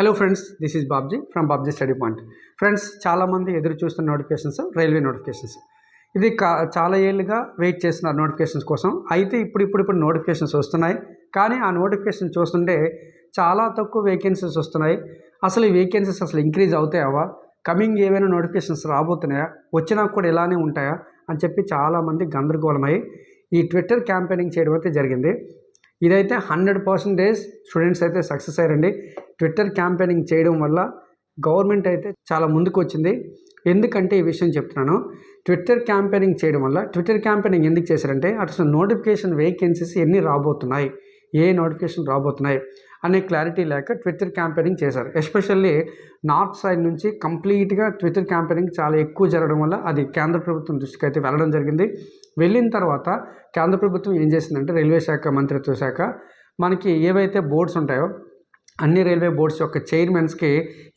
Hello friends this is Babji from Babji study point friends చాలామంది ఎదురు చూస్తున్న notifications railway notifications ఇది కా చాలా ఏళ్ళుగా వెయిట్ చేస్తున్నారు నోటిఫికేషన్స్ కోసం. అయితే ఇప్పుడు ఇప్పుడు ఇప్పుడు నోటిఫికేషన్స్ వస్తున్నాయి. కానీ ఆ నోటిఫికేషన్ చూస్తుంటే చాలా తక్కువ వేకెన్సీస్ వస్తున్నాయి. అసలు ఈ వేకెన్సీస్ అసలు ఇంక్రీజ్ అవుతాయావా కమింగ్ ఏవైనా నోటిఫికేషన్స్ రాబోతున్నాయా? వచ్చినా కూడా ఇలానే ఉంటాయా? అని చెప్పి చాలామంది గందరగోళమై ఈ ట్విట్టర్ క్యాంపెయినింగ్ చేయడం అయితే జరిగింది. ఇదైతే హండ్రెడ్ పర్సెంటేజ్ స్టూడెంట్స్ అయితే సక్సెస్ అయ్యారండి. ట్విట్టర్ క్యాంపెయినింగ్ చేయడం వల్ల గవర్నమెంట్ అయితే చాలా ముందుకు వచ్చింది ఎందుకంటే ఈ విషయం చెప్తున్నాను ట్విట్టర్ క్యాంపెయినింగ్ చేయడం వల్ల ట్విట్టర్ క్యాంపెయినింగ్ ఎందుకు చేశారంటే అసలు నోటిఫికేషన్ వేకెన్సీస్ ఎన్ని రాబోతున్నాయి ఏ నోటిఫికేషన్ రాబోతున్నాయి అనే క్లారిటీ లేక ట్విట్టర్ క్యాంపెయినింగ్ చేశారు. ఎస్పెషల్లీ నార్త్ సైడ్ నుంచి కంప్లీట్గా ట్విట్టర్ క్యాంపెయినింగ్ చాలా ఎక్కువ జరగడం వల్ల అది కేంద్ర ప్రభుత్వం దృష్టికి అయితే వెళ్ళడం జరిగింది. వెళ్ళిన తర్వాత కేంద్ర ప్రభుత్వం ఏం చేసిందంటే రైల్వే శాఖ మంత్రిత్వ శాఖ మనకి ఏవైతే బోర్డ్స్ ఉంటాయో అన్ని రైల్వే బోర్డ్స్ యొక్క చైర్మన్స్కి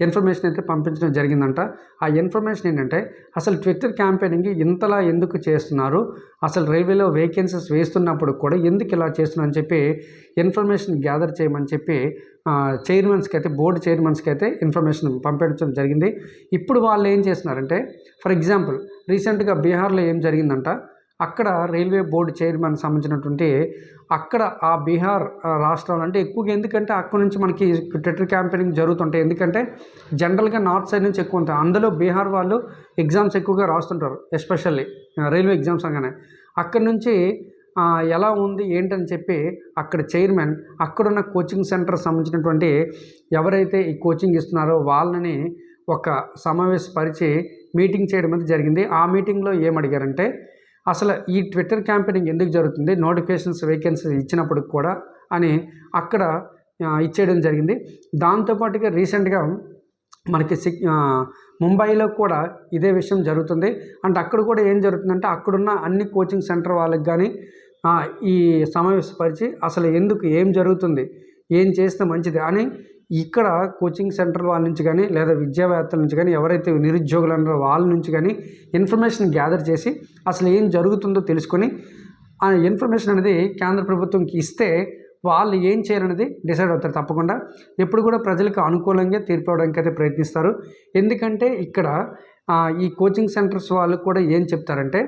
ఇన్ఫర్మేషన్ అయితే పంపించడం జరిగిందంట. ఆ ఇన్ఫర్మేషన్ ఏంటంటే అసలు ట్విట్టర్ క్యాంపెయినింగ్ ఇంతలా ఎందుకు చేస్తున్నారు? అసలు రైల్వేలో వేకెన్సీస్ వేస్తున్నప్పుడు కూడా ఎందుకు ఇలా చేస్తున్నా అని చెప్పి ఇన్ఫర్మేషన్ గ్యాదర్ చేయమని చెప్పి చైర్మన్స్కి అయితే బోర్డు చైర్మన్స్కి అయితే ఇన్ఫర్మేషన్ పంపించడం జరిగింది. ఇప్పుడు వాళ్ళు ఏం చేస్తున్నారంటే ఫర్ ఎగ్జాంపుల్ రీసెంట్గా బీహార్లో ఏం జరిగిందంట? అక్కడ రైల్వే బోర్డు చైర్మన్ సంబంధించినటువంటి అక్కడ ఆ బీహార్ రాష్ట్రాలు అంటే ఎక్కువగా ఎందుకంటే అక్కడ నుంచి మనకి ట్విట్టర్ క్యాంపెయినింగ్ జరుగుతుంటాయి. ఎందుకంటే జనరల్గా నార్త్ సైడ్ నుంచి ఎక్కువ ఉంటాయి. అందులో బీహార్ వాళ్ళు ఎగ్జామ్స్ ఎక్కువగా రాస్తుంటారు ఎస్పెషల్లీ రైల్వే ఎగ్జామ్స్ అనగానే. అక్కడ నుంచి ఎలా ఉంది ఏంటని చెప్పి అక్కడ చైర్మన్ అక్కడున్న కోచింగ్ సెంటర్ సంబంధించినటువంటి ఎవరైతే ఈ కోచింగ్ ఇస్తున్నారో వాళ్ళని ఒక సమావేశపరిచి మీటింగ్ చేయడం అనేది జరిగింది. ఆ మీటింగ్లో ఏమడిగారంటే అసలు ఈ ట్విట్టర్ క్యాంపెయినింగ్ ఎందుకు జరుగుతుంది? నోటిఫికేషన్స్ వేకెన్సీస్ ఇచ్చినప్పుడు కూడా అని అక్కడ ఇచ్చేయడం జరిగింది. దాంతోపాటుగా రీసెంట్గా మనకి సిక్ ముంబైలో కూడా ఇదే విషయం జరుగుతుంది. అంటే అక్కడ కూడా ఏం జరుగుతుందంటే అక్కడున్న అన్ని కోచింగ్ సెంటర్ వాళ్ళకి కానీ ఈ సమావేశపరిచి అసలు ఎందుకు ఏం జరుగుతుంది ఏం చేస్తే మంచిది అని ఇక్కడ కోచింగ్ సెంటర్ వాళ్ళ నుంచి కానీ లేదా విద్యావేత్తల నుంచి కానీ ఎవరైతే నిరుద్యోగులు అన్నారో వాళ్ళ నుంచి కానీ ఇన్ఫర్మేషన్ గ్యాదర్ చేసి అసలు ఏం జరుగుతుందో తెలుసుకొని ఆ ఇన్ఫర్మేషన్ అనేది కేంద్ర ప్రభుత్వంకి ఇస్తే వాళ్ళు ఏం చేయాలనేది డిసైడ్ అవుతారు తప్పకుండా. ఎప్పుడు కూడా ప్రజలకు అనుకూలంగా తీర్పు అవడానికి అయితే ప్రయత్నిస్తారు. ఎందుకంటే ఇక్కడ ఈ కోచింగ్ సెంటర్స్ వాళ్ళు కూడా ఏం చెప్తారంటే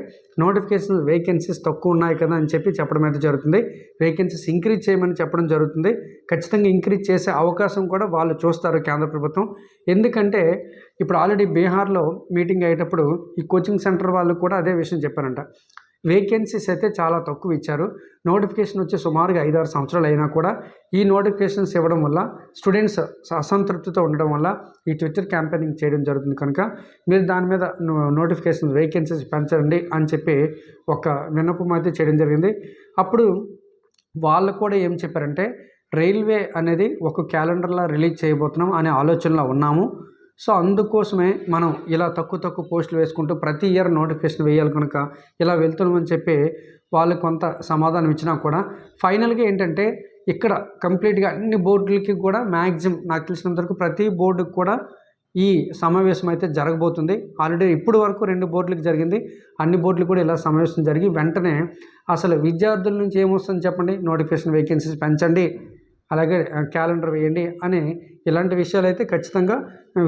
నోటిఫికేషన్ వేకెన్సీస్ తక్కువ ఉన్నాయి కదా అని చెప్పి చెప్పడం అయితే జరుగుతుంది. వేకెన్సీస్ ఇంక్రీజ్ చేయమని చెప్పడం జరుగుతుంది. ఖచ్చితంగా ఇంక్రీజ్ చేసే అవకాశం కూడా వాళ్ళు చూస్తారు కేంద్ర ప్రభుత్వం. ఎందుకంటే ఇప్పుడు ఆల్రెడీ బీహార్లో మీటింగ్ అయ్యేటప్పుడు ఈ కోచింగ్ సెంటర్ వాళ్ళు కూడా అదే విషయం చెప్పారంట. వేకెన్సీస్ అయితే చాలా తక్కువ ఇచ్చారు నోటిఫికేషన్ వచ్చి సుమారుగా ఐదారు సంవత్సరాలు అయినా కూడా ఈ నోటిఫికేషన్స్ ఇవ్వడం వల్ల స్టూడెంట్స్ అసంతృప్తితో ఉండడం వల్ల ఈ ట్విట్టర్ క్యాంపెయినింగ్ చేయడం జరుగుతుంది కనుక మీరు దాని మీద నోటిఫికేషన్ వేకెన్సీస్ పెంచండి అని చెప్పి ఒక విన్నపం అయితే చేయడం జరిగింది. అప్పుడు వాళ్ళు కూడా ఏం చెప్పారంటే రైల్వే అనేది ఒక క్యాలెండర్లా రిలీజ్ చేయబోతున్నాం అనే ఆలోచనలో ఉన్నాము. సో అందుకోసమే మనం ఇలా తక్కువ తక్కువ పోస్టులు వేసుకుంటూ ప్రతి ఇయర్ నోటిఫికేషన్ వేయాలి కనుక ఇలా వెళ్తున్నామని చెప్పి వాళ్ళు కొంత సమాధానం ఇచ్చినా కూడా ఫైనల్గా ఏంటంటే ఇక్కడ కంప్లీట్గా అన్ని బోర్డులకి కూడా మ్యాక్సిమం నాకు తెలిసినంత వరకు ప్రతి బోర్డుకి కూడా ఈ సమావేశం అయితే జరగబోతుంది. ఆల్రెడీ ఇప్పుడు వరకు రెండు బోర్డులకు జరిగింది. అన్ని బోర్డులు కూడా ఇలా సమావేశం జరిగి వెంటనే అసలు విద్యార్థుల నుంచి ఏమొస్తుందని చెప్పండి. నోటిఫికేషన్ వేకెన్సీస్ పెంచండి. అలాగే క్యాలెండర్ వేయండి అని ఇలాంటి విషయాలు అయితే ఖచ్చితంగా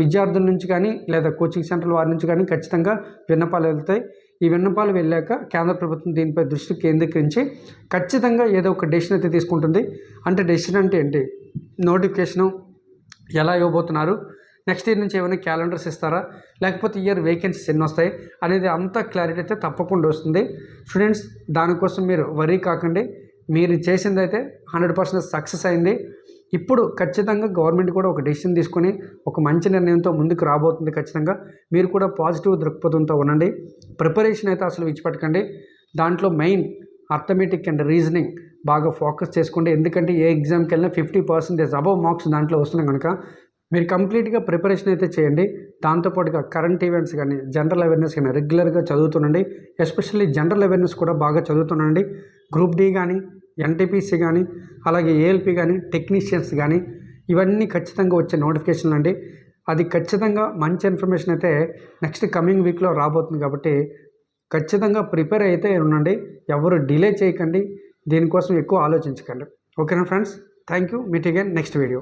విద్యార్థుల నుంచి కానీ లేదా కోచింగ్ సెంటర్ల వారి నుంచి కానీ ఖచ్చితంగా విన్నపాలు వెళ్తాయి. ఈ విన్నపాలు వెళ్ళాక కేంద్ర ప్రభుత్వం దీనిపై దృష్టి కేంద్రీకరించి ఖచ్చితంగా ఏదో ఒక డెసిషన్ అయితే తీసుకుంటుంది. అంటే డెసిషన్ అంటే ఏంటి? నోటిఫికేషను ఎలా ఇవ్వబోతున్నారు? నెక్స్ట్ ఇయర్ నుంచి ఏమైనా క్యాలెండర్స్ ఇస్తారా? లేకపోతే ఇయర్ వేకెన్సీస్ ఎన్ని వస్తాయి? అనేది అంత క్లారిటీ అయితే తప్పకుండా వస్తుంది. స్టూడెంట్స్ దానికోసం మీరు వరీ కాకండి. మీరు చేసింది అయితే హండ్రెడ్ పర్సెంట్ సక్సెస్ అయింది. ఇప్పుడు ఖచ్చితంగా గవర్నమెంట్ కూడా ఒక డెసిషన్ తీసుకొని ఒక మంచి నిర్ణయంతో ముందుకు రాబోతుంది ఖచ్చితంగా. మీరు కూడా పాజిటివ్ దృక్పథంతో ఉండండి. ప్రిపరేషన్ అయితే అసలు విడిచిపెట్టకండి. దాంట్లో మెయిన్ అర్థమెటిక్ అండ్ రీజనింగ్ బాగా ఫోకస్ చేసుకోండి. ఎందుకంటే ఏ ఎగ్జామ్కి వెళ్ళినా ఫిఫ్టీ పర్సెంటేజ్ అబవ్ మార్క్స్ దాంట్లో వస్తున్నాయి కనుక మీరు కంప్లీట్గా ప్రిపరేషన్ అయితే చేయండి. దాంతోపాటుగా కరెంట్ ఈవెంట్స్ కానీ జనరల్ అవేర్నెస్ కానీ రెగ్యులర్గా చదువుతుండండి. ఎస్పెషల్లీ జనరల్ అవేర్నెస్ కూడా బాగా చదువుతుండండి. గ్రూప్ డి కానీ ఎన్టీపీసీ కానీ అలాగే ఏఎల్పి కానీ టెక్నీషియన్స్ కానీ ఇవన్నీ ఖచ్చితంగా వచ్చే నోటిఫికేషన్లు అండి. అది ఖచ్చితంగా మంచి ఇన్ఫర్మేషన్ అయితే నెక్స్ట్ కమింగ్ వీక్లో రాబోతుంది కాబట్టి ఖచ్చితంగా ప్రిపేర్ అయితే ఉండండి. ఎవరు డిలే చేయకండి. దీనికోసం ఎక్కువ ఆలోచించకండి. ఓకేనా friends? Thank you. Meet again next video.